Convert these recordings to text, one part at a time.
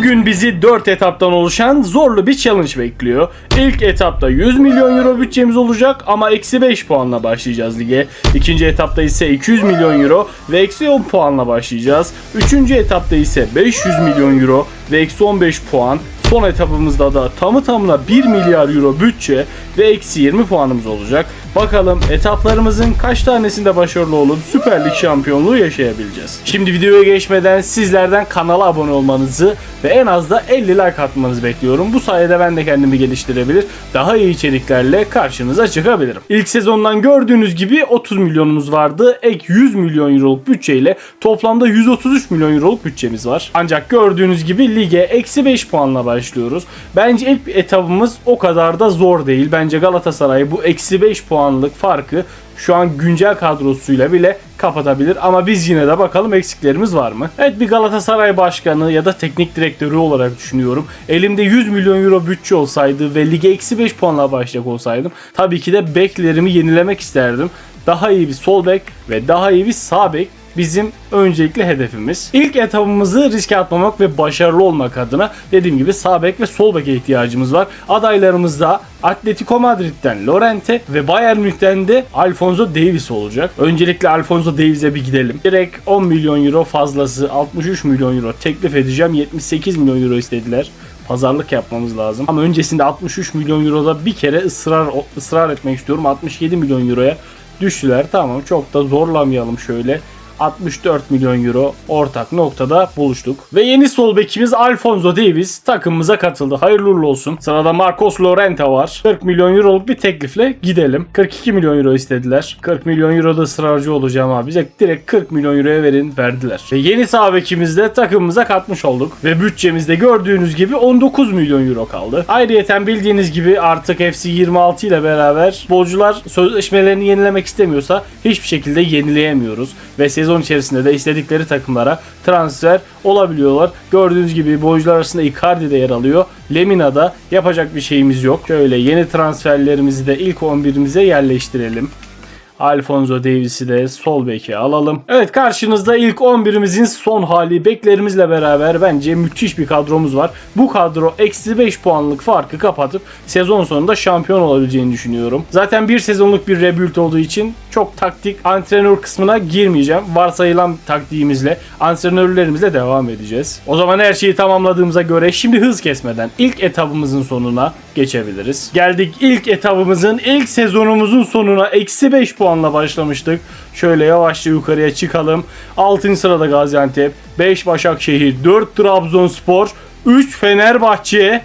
Bugün bizi 4 etaptan oluşan zorlu bir challenge bekliyor. İlk etapta 100 milyon euro bütçemiz olacak ama eksi 5 puanla başlayacağız lige. İkinci etapta ise 200 milyon euro ve eksi 10 puanla başlayacağız. Üçüncü etapta ise 500 milyon euro ve eksi 15 puan. Son etapımızda da tamı tamına 1 milyar euro bütçe ve eksi 20 puanımız olacak. Bakalım etaplarımızın kaç tanesinde başarılı olup Süper Lig şampiyonluğu yaşayabileceğiz. Şimdi videoya geçmeden sizlerden kanala abone olmanızı ve en az da 50 like atmanızı bekliyorum. Bu sayede ben de kendimi geliştirebilir, daha iyi içeriklerle karşınıza çıkabilirim. İlk sezondan gördüğünüz gibi 30 milyonumuz vardı. Ek 100 milyon euroluk bütçeyle toplamda 133 milyon euroluk bütçemiz var. Ancak gördüğünüz gibi lige eksi 5 puanla başlıyoruz. Bence ilk etapımız o kadar da zor değil. Bence Galatasaray bu eksi 5 puanlık farkı şu an güncel kadrosuyla bile kapatabilir ama biz yine de bakalım eksiklerimiz var mı? Evet bir Galatasaray başkanı ya da teknik direktörü olarak düşünüyorum. Elimde 100 milyon euro bütçe olsaydı ve lige eksi 5 puanla başlayacak olsaydım tabii ki de beklerimi yenilemek isterdim. Daha iyi bir sol bek ve daha iyi bir sağ bek bizim öncelikli hedefimiz. İlk etapımızı riske atmamak ve başarılı olmak adına dediğim gibi sağ bek ve sol beke ihtiyacımız var. Adaylarımız da Atletico Madrid'den Lorente ve Bayern Münih'ten de Alfonso Davis olacak. Öncelikle Alfonso Davis'e bir gidelim. Direkt 10 milyon euro fazlası 63 milyon euro teklif edeceğim. 78 milyon euro istediler pazarlık yapmamız lazım. Ama öncesinde 63 milyon euroda bir kere ısrar ısrar etmek istiyorum. 67 milyon euroya düştüler. Tamam çok da zorlamayalım şöyle. 64 milyon euro ortak noktada buluştuk. Ve yeni sol bekimiz Alfonso Davis takımımıza katıldı. Hayırlı uğurlu olsun. Sırada Marcos Llorente var. 40 milyon euroluk bir teklifle gidelim. 42 milyon euro istediler. 40 milyon euroda ısrarcı olacağım abi. Direkt 40 milyon euroya verin verdiler. Ve yeni sağ bekimiz de takımımıza katmış olduk. Ve bütçemizde gördüğünüz gibi 19 milyon euro kaldı. Ayrıyeten bildiğiniz gibi artık FC 26 ile beraber futbolcular sözleşmelerini yenilemek istemiyorsa hiçbir şekilde yenileyemiyoruz. Ve sezon sezon içerisinde de istedikleri takımlara transfer olabiliyorlar. Gördüğünüz gibi boyuncular arasında Icardi de yer alıyor. Lemina'da yapacak bir şeyimiz yok. Şöyle yeni transferlerimizi de ilk 11'imize yerleştirelim. Alfonso Davis'i de sol beke alalım. Evet karşınızda ilk 11'imizin son hali. Beklerimizle beraber bence müthiş bir kadromuz var. Bu kadro eksi 5 puanlık farkı kapatıp sezon sonunda şampiyon olabileceğini düşünüyorum. Zaten bir sezonluk bir rebuild olduğu için çok taktik antrenör kısmına girmeyeceğim. Varsayılan taktiğimizle antrenörlerimizle devam edeceğiz. O zaman her şeyi tamamladığımıza göre şimdi hız kesmeden ilk etabımızın sonuna geçebiliriz. Geldik ilk etabımızın ilk sezonumuzun sonuna eksi 5 puanla başlamıştık. Şöyle yavaşça yukarıya çıkalım. 6. sırada Gaziantep, 5 Başakşehir, 4 Trabzonspor, 3 Fenerbahçe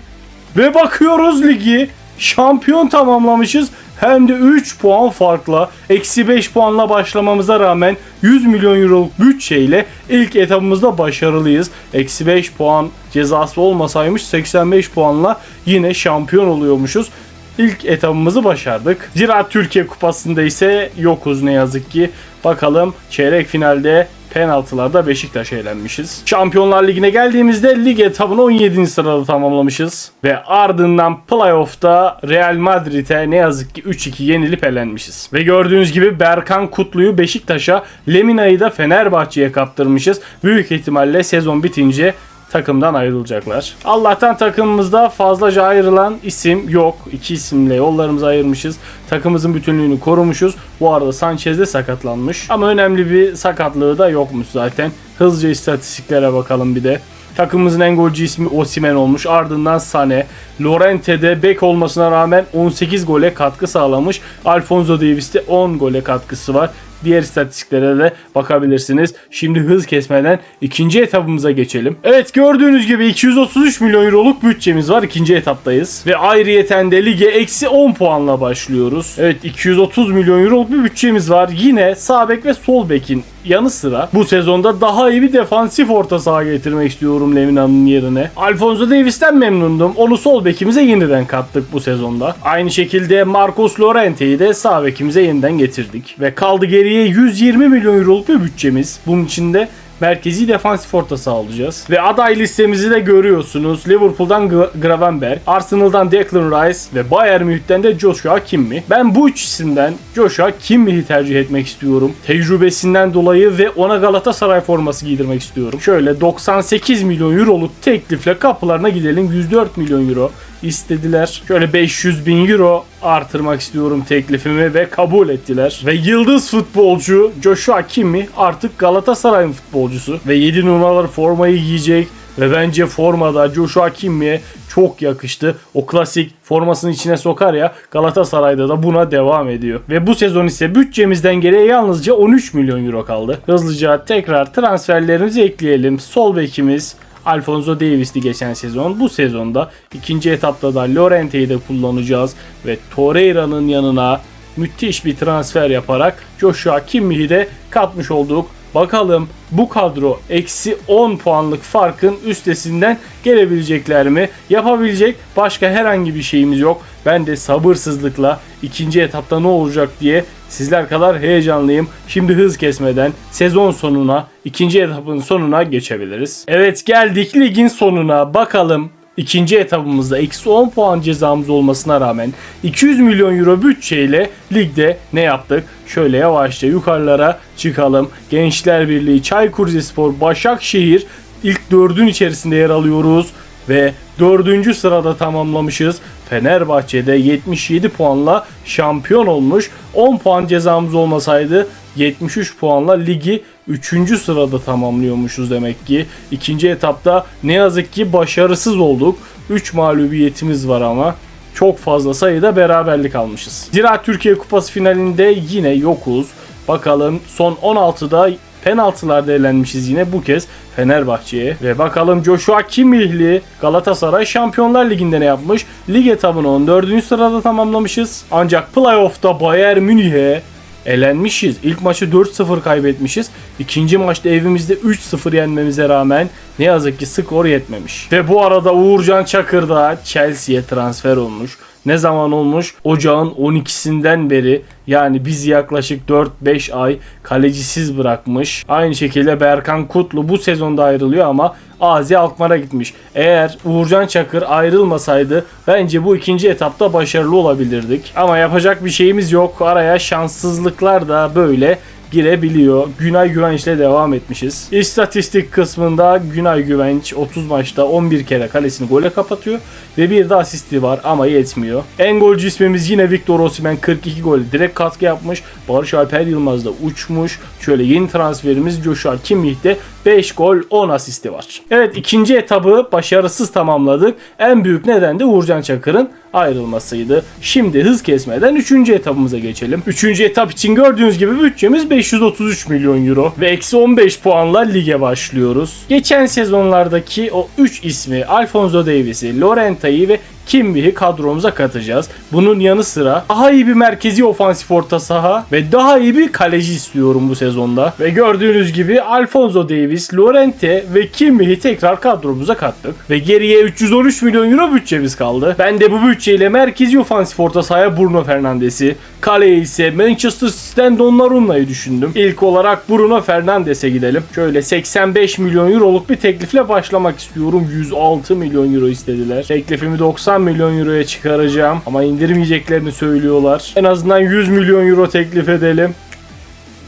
ve bakıyoruz ligi şampiyon tamamlamışız. Hem de 3 puan farkla eksi 5 puanla başlamamıza rağmen 100 milyon euroluk bütçeyle ilk etapımızda başarılıyız. Eksi 5 puan cezası olmasaymış 85 puanla yine şampiyon oluyormuşuz. İlk etapımızı başardık. Zira Türkiye Kupası'nda ise yokuz ne yazık ki. Bakalım çeyrek finalde penaltılarda Beşiktaş eğlenmişiz. Şampiyonlar Ligi'ne geldiğimizde lig etabını 17. sırada tamamlamışız. Ve ardından playoff'ta Real Madrid'e ne yazık ki 3-2 yenilip elenmişiz. Ve gördüğünüz gibi Berkan Kutlu'yu Beşiktaş'a, Lemina'yı da Fenerbahçe'ye kaptırmışız. Büyük ihtimalle sezon bitince takımdan ayrılacaklar. Allah'tan takımımızda fazlaca ayrılan isim yok. İki isimle yollarımızı ayırmışız. Takımımızın bütünlüğünü korumuşuz. Bu arada Sanchez de sakatlanmış. Ama önemli bir sakatlığı da yokmuş zaten. Hızlıca istatistiklere bakalım bir de. Takımımızın en golcü ismi Osimen olmuş. Ardından Sane. Lorente'de bek olmasına rağmen 18 gole katkı sağlamış. Alfonso Davis'te 10 gole katkısı var. Diğer istatistiklere de bakabilirsiniz. Şimdi hız kesmeden ikinci etapımıza geçelim. Evet gördüğünüz gibi 233 milyon euroluk bütçemiz var. İkinci etaptayız. Ve ayrıyeten de lige eksi 10 puanla başlıyoruz. Evet 230 milyon euroluk bir bütçemiz var. Yine sağ bek ve sol bekin yanı sıra bu sezonda daha iyi bir defansif orta saha getirmek istiyorum Lemina'nın yerine. Alfonso Davis'ten memnundum. Onu sol bekimize yeniden kattık bu sezonda. Aynı şekilde Marcos Llorente'yi de sağ bekimize yeniden getirdik. Ve kaldı geriye 120 milyon euroluk bir bütçemiz. Bunun içinde merkezi defansif orta saha alacağız. Ve aday listemizi de görüyorsunuz. Liverpool'dan Gra- Gravenberg, Arsenal'dan Declan Rice ve Bayern Münih'ten de Joshua Kimmich. Ben bu üç isimden Joshua Kimmich'i tercih etmek istiyorum. Tecrübesinden dolayı ve ona Galatasaray forması giydirmek istiyorum. Şöyle 98 milyon euroluk teklifle kapılarına gidelim. 104 milyon euro istediler. Şöyle 500 bin euro artırmak istiyorum teklifimi ve kabul ettiler. Ve yıldız futbolcu Joshua Kimmich artık Galatasaray'ın futbolcusu. Ve 7 numaralı formayı giyecek. Ve bence formada Joshua Kimmich'e çok yakıştı. O klasik formasının içine sokar ya Galatasaray'da da buna devam ediyor. Ve bu sezon ise bütçemizden geriye yalnızca 13 milyon euro kaldı. Hızlıca tekrar transferlerimizi ekleyelim. Sol bekimiz Alfonso Davis'ti geçen sezon. Bu sezonda ikinci etapta da Llorente'yi de kullanacağız ve Torreira'nın yanına müthiş bir transfer yaparak Joshua Kimmich'i de katmış olduk. Bakalım bu kadro eksi 10 puanlık farkın üstesinden gelebilecekler mi? Yapabilecek başka herhangi bir şeyimiz yok. Ben de sabırsızlıkla ikinci etapta ne olacak diye sizler kadar heyecanlıyım. Şimdi hız kesmeden sezon sonuna, ikinci etapın sonuna geçebiliriz. Evet geldik ligin sonuna. Bakalım İkinci etapımızda eksi 10 puan cezamız olmasına rağmen 200 milyon euro bütçeyle ligde ne yaptık? Şöyle yavaşça yukarılara çıkalım. Gençler Birliği, Çaykur Rizespor, Başakşehir ilk dördün içerisinde yer alıyoruz ve dördüncü sırada tamamlamışız. Fenerbahçe'de 77 puanla şampiyon olmuş. 10 puan cezamız olmasaydı 73 puanla ligi 3. sırada tamamlıyormuşuz demek ki. İkinci etapta ne yazık ki başarısız olduk. 3 mağlubiyetimiz var ama çok fazla sayıda beraberlik almışız. Zira Türkiye Kupası finalinde yine yokuz. Bakalım son 16'da penaltılarda elenmişiz yine bu kez Fenerbahçe'ye. Ve bakalım Joshua Kimmich'li Galatasaray Şampiyonlar Ligi'nde ne yapmış? Lig etabını 14. sırada tamamlamışız. Ancak playoff'ta Bayern Münih'e elenmişiz. İlk maçı 4-0 kaybetmişiz. İkinci maçta evimizde 3-0 yenmemize rağmen ne yazık ki skor yetmemiş. Ve bu arada Uğurcan Çakır da Chelsea'ye transfer olmuş. Ne zaman olmuş? Ocağın 12'sinden beri yani bizi yaklaşık 4-5 ay kalecisiz bırakmış. Aynı şekilde Berkan Kutlu bu sezonda ayrılıyor ama Azi Alkmaar'a gitmiş. Eğer Uğurcan Çakır ayrılmasaydı bence bu ikinci etapta başarılı olabilirdik. Ama yapacak bir şeyimiz yok. Araya şanssızlıklar da böyle girebiliyor. Günay Güvenç'le devam etmişiz. İstatistik kısmında Günay Güvenç 30 maçta 11 kere kalesini gole kapatıyor ve bir de asisti var ama yetmiyor. En golcü ismimiz yine Victor Osimhen 42 gol direkt katkı yapmış. Barış Alper Yılmaz da uçmuş. Şöyle yeni transferimiz Joshua Kimmich'te 5 gol 10 asisti var. Evet ikinci etabı başarısız tamamladık. En büyük neden de Uğurcan Çakır'ın ayrılmasıydı. Şimdi hız kesmeden 3. etabımıza geçelim. 3. etap için gördüğünüz gibi bütçemiz 533 milyon euro ve eksi 15 puanla lige başlıyoruz. Geçen sezonlardaki o 3 ismi Alfonso Davies'i, Lorenta'yı ve Kimmich'i kadromuza katacağız. Bunun yanı sıra daha iyi bir merkezi ofansif orta saha ve daha iyi bir kaleci istiyorum bu sezonda. Ve gördüğünüz gibi Alfonso Davies, Lorente ve Kimmich'i tekrar kadromuza kattık. Ve geriye 313 milyon euro bütçemiz kaldı. Ben de bu bütçeyle merkezi ofansif orta sahaya Bruno Fernandes'i, kaleye ise Manchester City'den Donnarumma'yı düşündüm. İlk olarak Bruno Fernandes'e gidelim. Şöyle 85 milyon euroluk bir teklifle başlamak istiyorum. 106 milyon euro istediler. Teklifimi 90 milyon euroya çıkaracağım ama indirmeyeceklerini söylüyorlar. En azından 100 milyon euro teklif edelim.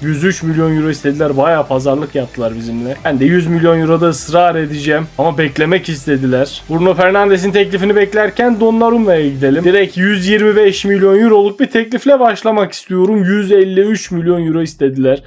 103 milyon euro istediler. Bayağı pazarlık yaptılar bizimle. Ben de 100 milyon euroda ısrar edeceğim. Ama beklemek istediler. Bruno Fernandes'in teklifini beklerken Donnarumma'ya gidelim. Direkt 125 milyon euroluk bir teklifle başlamak istiyorum. 153 milyon euro istediler.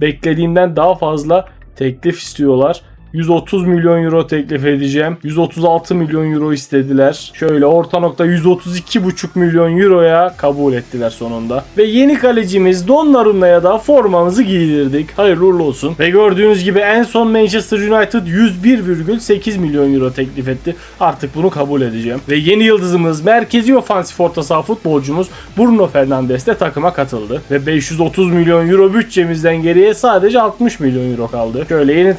Beklediğimden daha fazla teklif istiyorlar. 130 milyon euro teklif edeceğim. 136 milyon euro istediler. Şöyle orta nokta 132,5 milyon euroya kabul ettiler sonunda. Ve yeni kalecimiz Donnarumma'ya da formamızı giydirdik. Hayırlı uğurlu olsun. Ve gördüğünüz gibi en son Manchester United 101,8 milyon euro teklif etti. Artık bunu kabul edeceğim. Ve yeni yıldızımız merkezi ofansif orta saha futbolcumuz Bruno Fernandes de takıma katıldı. Ve 530 milyon euro bütçemizden geriye sadece 60 milyon euro kaldı. Şöyle yeni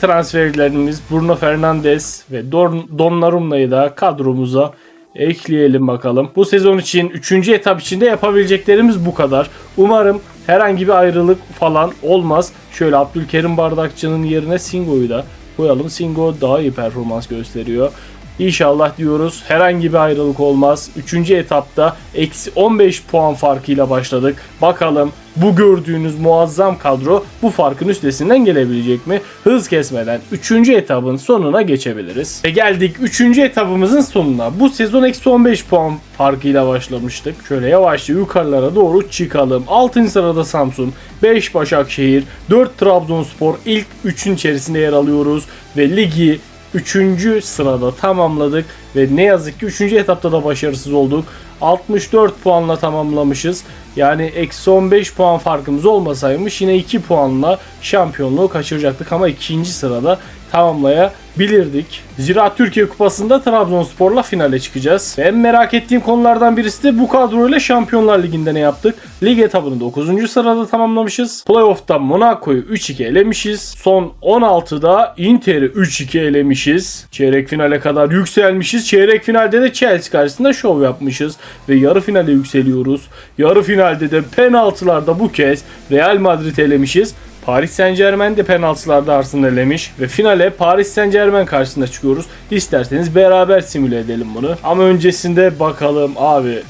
transferlerimiz Bruno Fernandes ve Don Donnarumma'yı da kadromuza ekleyelim bakalım. Bu sezon için 3. etap içinde yapabileceklerimiz bu kadar. Umarım herhangi bir ayrılık falan olmaz. Şöyle Abdülkerim Bardakçı'nın yerine Singo'yu da koyalım. Singo daha iyi performans gösteriyor. İnşallah diyoruz herhangi bir ayrılık olmaz. Üçüncü etapta eksi 15 puan farkıyla başladık. Bakalım bu gördüğünüz muazzam kadro bu farkın üstesinden gelebilecek mi? Hız kesmeden 3. etabın sonuna geçebiliriz. Ve geldik 3. etabımızın sonuna. Bu sezon eksi 15 puan farkıyla başlamıştık. Şöyle yavaşça yukarılara doğru çıkalım. 6. sırada Samsun, 5 Başakşehir, 4 Trabzonspor ilk 3'ün içerisinde yer alıyoruz. Ve ligi 3. sırada tamamladık ve ne yazık ki 3. etapta da başarısız olduk. 64 puanla tamamlamışız. Yani eksi 15 puan farkımız olmasaymış yine 2 puanla şampiyonluğu kaçıracaktık ama ikinci sırada tamamlayabilirdik. Zira Türkiye Kupası'nda Trabzonspor'la finale çıkacağız. En merak ettiğim konulardan birisi de bu kadroyla Şampiyonlar Ligi'nde ne yaptık? Lig etabını 9. sırada tamamlamışız. Playoff'ta Monaco'yu 3-2 elemişiz. Son 16'da Inter'i 3-2 elemişiz. Çeyrek finale kadar yükselmişiz. Çeyrek finalde de Chelsea karşısında şov yapmışız. Ve yarı finale yükseliyoruz. Yarı finalde de penaltılarda bu kez Real Madrid elemişiz. Paris Saint Germain de penaltılarda Arsenal elemiş ve finale Paris Saint Germain karşısında çıkıyoruz. İsterseniz beraber simüle edelim bunu. Ama öncesinde bakalım abi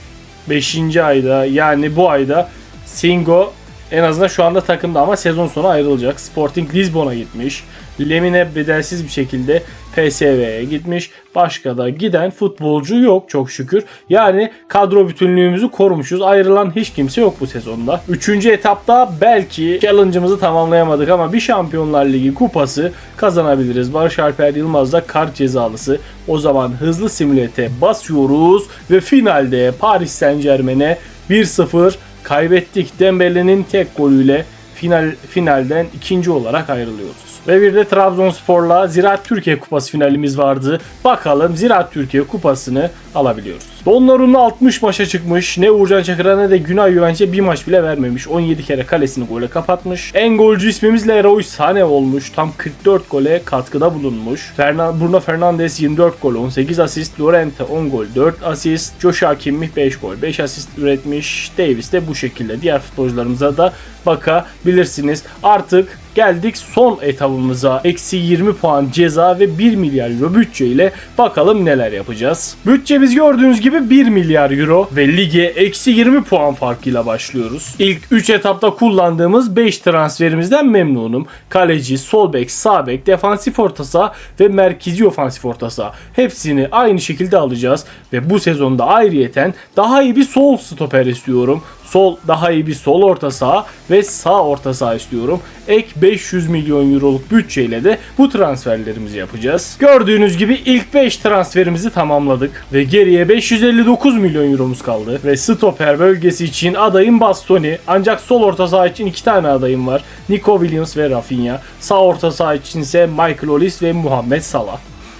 5. ayda yani bu ayda Singo en azından şu anda takımda ama sezon sonu ayrılacak. Sporting Lisbon'a gitmiş. Lemine bedelsiz bir şekilde PSV'ye gitmiş. Başka da giden futbolcu yok çok şükür. Yani kadro bütünlüğümüzü korumuşuz. Ayrılan hiç kimse yok bu sezonda. Üçüncü etapta belki challenge'ımızı tamamlayamadık ama bir Şampiyonlar Ligi kupası kazanabiliriz. Barış Alper Yılmaz da kart cezalısı. O zaman hızlı simülete basıyoruz ve finalde Paris Saint Germain'e 1-0 kaybettik. Dembele'nin tek golüyle final finalden ikinci olarak ayrılıyoruz. Ve bir de Trabzonspor'la Ziraat Türkiye Kupası finalimiz vardı. Bakalım Ziraat Türkiye Kupası'nı alabiliyoruz. Donnarumma 60 maça çıkmış. Ne Uğurcan Çakır'a ne de Günay Güvenç'e bir maç bile vermemiş. 17 kere kalesini gole kapatmış. En golcü ismimiz Leroy Sané olmuş. Tam 44 gole katkıda bulunmuş. Fernan Bruno Fernandes 24 gol, 18 asist. Llorente 10 gol, 4 asist. Joshua Kimmich 5 gol, 5 asist üretmiş. Davis de bu şekilde. Diğer futbolcularımıza da bakabilirsiniz. Artık geldik son etabımıza. Eksi 20 puan ceza ve 1 milyar euro bütçe ile bakalım neler yapacağız. Bütçemiz gördüğünüz gibi 1 milyar euro ve lige eksi 20 puan farkıyla başlıyoruz. İlk 3 etapta kullandığımız 5 transferimizden memnunum. Kaleci, sol bek, sağ bek, defansif orta saha ve merkezi ofansif orta saha. Hepsini aynı şekilde alacağız ve bu sezonda ayrıyeten daha iyi bir sol stoper istiyorum. Sol daha iyi bir sol orta saha ve sağ orta saha istiyorum. Ek 500 milyon euroluk bütçeyle de bu transferlerimizi yapacağız. Gördüğünüz gibi ilk 5 transferimizi tamamladık ve geriye 559 milyon euromuz kaldı. Ve stoper bölgesi için adayım Bastoni ancak sol orta saha için 2 tane adayım var. Nico Williams ve Rafinha. Sağ orta saha için ise Michael Olise ve Muhammed Salah.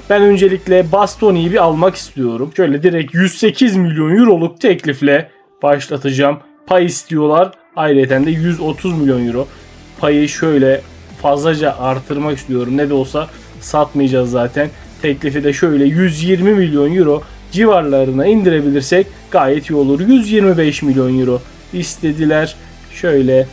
Ben öncelikle Bastoni'yi bir almak istiyorum. Şöyle direkt 108 milyon euroluk teklifle başlatacağım. Pay istiyorlar. Ayrıca de 130 milyon euro. Payı şöyle fazlaca artırmak istiyorum. Ne de olsa satmayacağız zaten. Teklifi de şöyle 120 milyon euro civarlarına indirebilirsek gayet iyi olur. 125 milyon euro istediler. Şöyle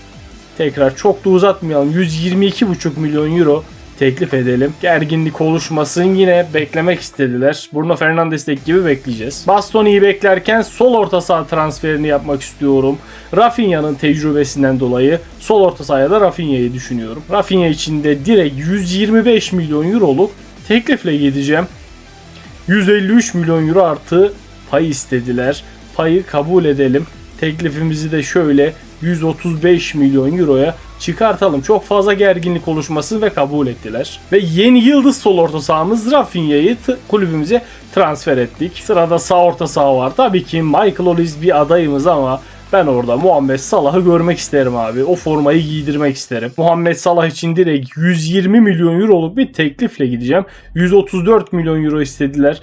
tekrar çok da uzatmayalım. 122,5 milyon euro teklif edelim. Gerginlik oluşmasın yine beklemek istediler. Bruno Fernandes'teki gibi bekleyeceğiz. Bastoni'yi beklerken sol orta saha transferini yapmak istiyorum. Rafinha'nın tecrübesinden dolayı sol orta sahaya da Rafinha'yı düşünüyorum. Rafinha için de direkt 125 milyon euroluk teklifle gideceğim. 153 milyon euro artı pay istediler. Payı kabul edelim. Teklifimizi de şöyle 135 milyon euroya çıkartalım. Çok fazla gerginlik oluşmasın ve kabul ettiler. Ve yeni yıldız sol orta sahamız Rafinha'yı kulübümüze transfer ettik. Sırada sağ orta saha var. Tabii ki Michael Olise bir adayımız ama ben orada Muhammed Salah'ı görmek isterim abi. O formayı giydirmek isterim. Muhammed Salah için direkt 120 milyon euroluk bir teklifle gideceğim. 134 milyon euro istediler.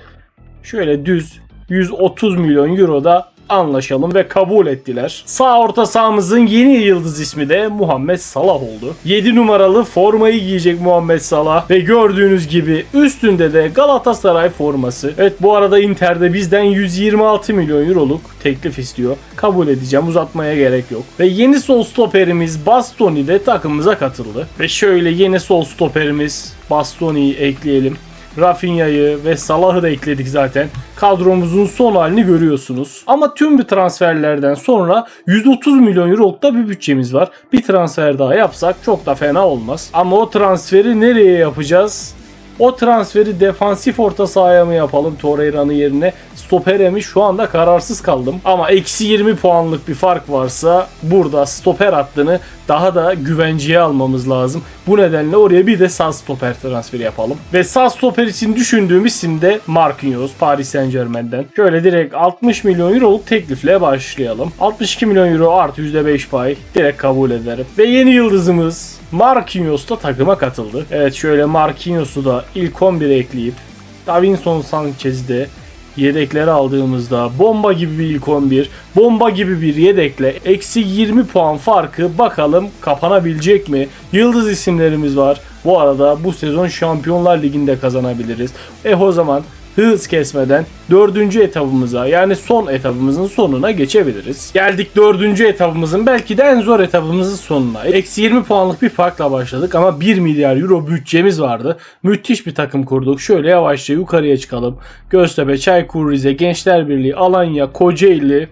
Şöyle düz 130 milyon euro da anlaşalım ve kabul ettiler. Sağ orta sahamızın yeni yıldız ismi de Muhammed Salah oldu. 7 numaralı formayı giyecek Muhammed Salah ve gördüğünüz gibi üstünde de Galatasaray forması. Evet bu arada Inter'de bizden 126 milyon euroluk teklif istiyor. Kabul edeceğim uzatmaya gerek yok. Ve yeni sol stoperimiz Bastoni de takımımıza katıldı. Ve şöyle yeni sol stoperimiz Bastoni'yi ekleyelim. Rafinha'yı ve Salah'ı da ekledik zaten. Kadromuzun son halini görüyorsunuz. Ama tüm bir transferlerden sonra 130 milyon euroluk da bir bütçemiz var. Bir transfer daha yapsak çok da fena olmaz. Ama o transferi nereye yapacağız? O transferi defansif orta sahaya mı yapalım Torreira'nın yerine? Stopere mi? Şu anda kararsız kaldım. Ama eksi 20 puanlık bir fark varsa burada stoper hattını daha da güvenceye almamız lazım. Bu nedenle oraya bir de sağ stoper transferi yapalım. Ve sağ stoper için düşündüğüm isim de Marquinhos Paris Saint Germain'den. Şöyle direkt 60 milyon euroluk teklifle başlayalım. 62 milyon euro artı %5 pay direkt kabul ederim. Ve yeni yıldızımız Marquinhos da takıma katıldı. Evet şöyle Marquinhos'u da ilk 11'e ekleyip Davinson Sanchez'i de yedekleri aldığımızda bomba gibi bir ilk 11, bomba gibi bir yedekle eksi 20 puan farkı bakalım kapanabilecek mi? Yıldız isimlerimiz var. Bu arada bu sezon Şampiyonlar Ligi'nde kazanabiliriz. E o zaman hız kesmeden dördüncü etabımıza yani son etabımızın sonuna geçebiliriz. Geldik dördüncü etabımızın belki de en zor etabımızın sonuna. Eksi 20 puanlık bir farkla başladık ama 1 milyar euro bütçemiz vardı. Müthiş bir takım kurduk. Şöyle yavaşça yukarıya çıkalım. Göztepe, Çaykur Rize, Gençler Birliği, Alanya, Kocaeli,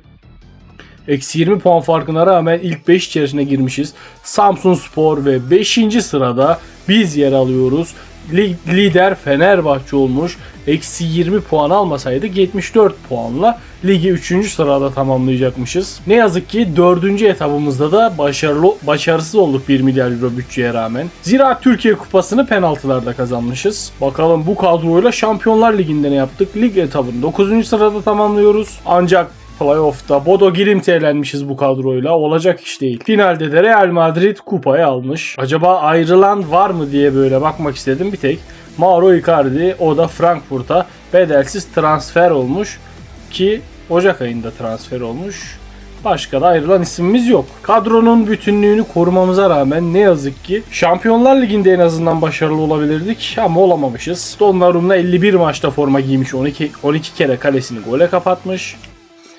Eksi 20 puan farkına rağmen ilk 5 içerisine girmişiz. Samsun Spor ve 5. sırada biz yer alıyoruz. Li- Lider Fenerbahçe olmuş. Eksi 20 puan almasaydık 74 puanla ligi 3. sırada tamamlayacakmışız. Ne yazık ki 4. etabımızda da başarılı başarısız olduk 1 milyar euro bütçeye rağmen. Zira Türkiye Kupası'nı penaltılarda kazanmışız. Bakalım bu kadroyla Şampiyonlar Ligi'nde ne yaptık? Lig etabını 9. sırada tamamlıyoruz. Ancak Playoff'ta Bodo Glimt'e elenmişiz bu kadroyla. Olacak iş değil. Finalde de Real Madrid kupayı almış. Acaba ayrılan var mı diye böyle bakmak istedim bir tek. Mauro Icardi o da Frankfurt'a bedelsiz transfer olmuş ki Ocak ayında transfer olmuş. Başka da ayrılan isimimiz yok. Kadronun bütünlüğünü korumamıza rağmen ne yazık ki Şampiyonlar Ligi'nde en azından başarılı olabilirdik ama olamamışız. Donnarumma 51 maçta forma giymiş 12 12 kere kalesini gole kapatmış.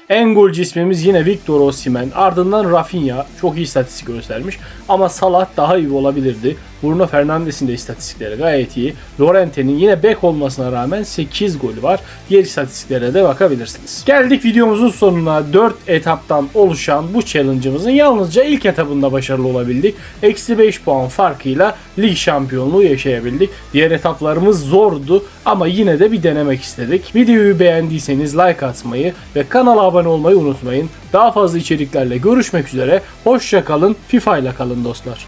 En golcü ismimiz yine Victor Osimhen. Ardından Rafinha çok iyi istatistik göstermiş. Ama Salah daha iyi olabilirdi. Bruno Fernandes'in de istatistikleri gayet iyi. Lorente'nin yine bek olmasına rağmen 8 golü var. Diğer istatistiklere de bakabilirsiniz. Geldik videomuzun sonuna. 4 etaptan oluşan bu challenge'ımızın yalnızca ilk etapında başarılı olabildik. Eksi 5 puan farkıyla lig şampiyonluğu yaşayabildik. Diğer etaplarımız zordu ama yine de bir denemek istedik. Videoyu beğendiyseniz like atmayı ve kanala abone olmayı unutmayın. Daha fazla içeriklerle görüşmek üzere. Hoşça kalın. FIFA ile kalın dostlar.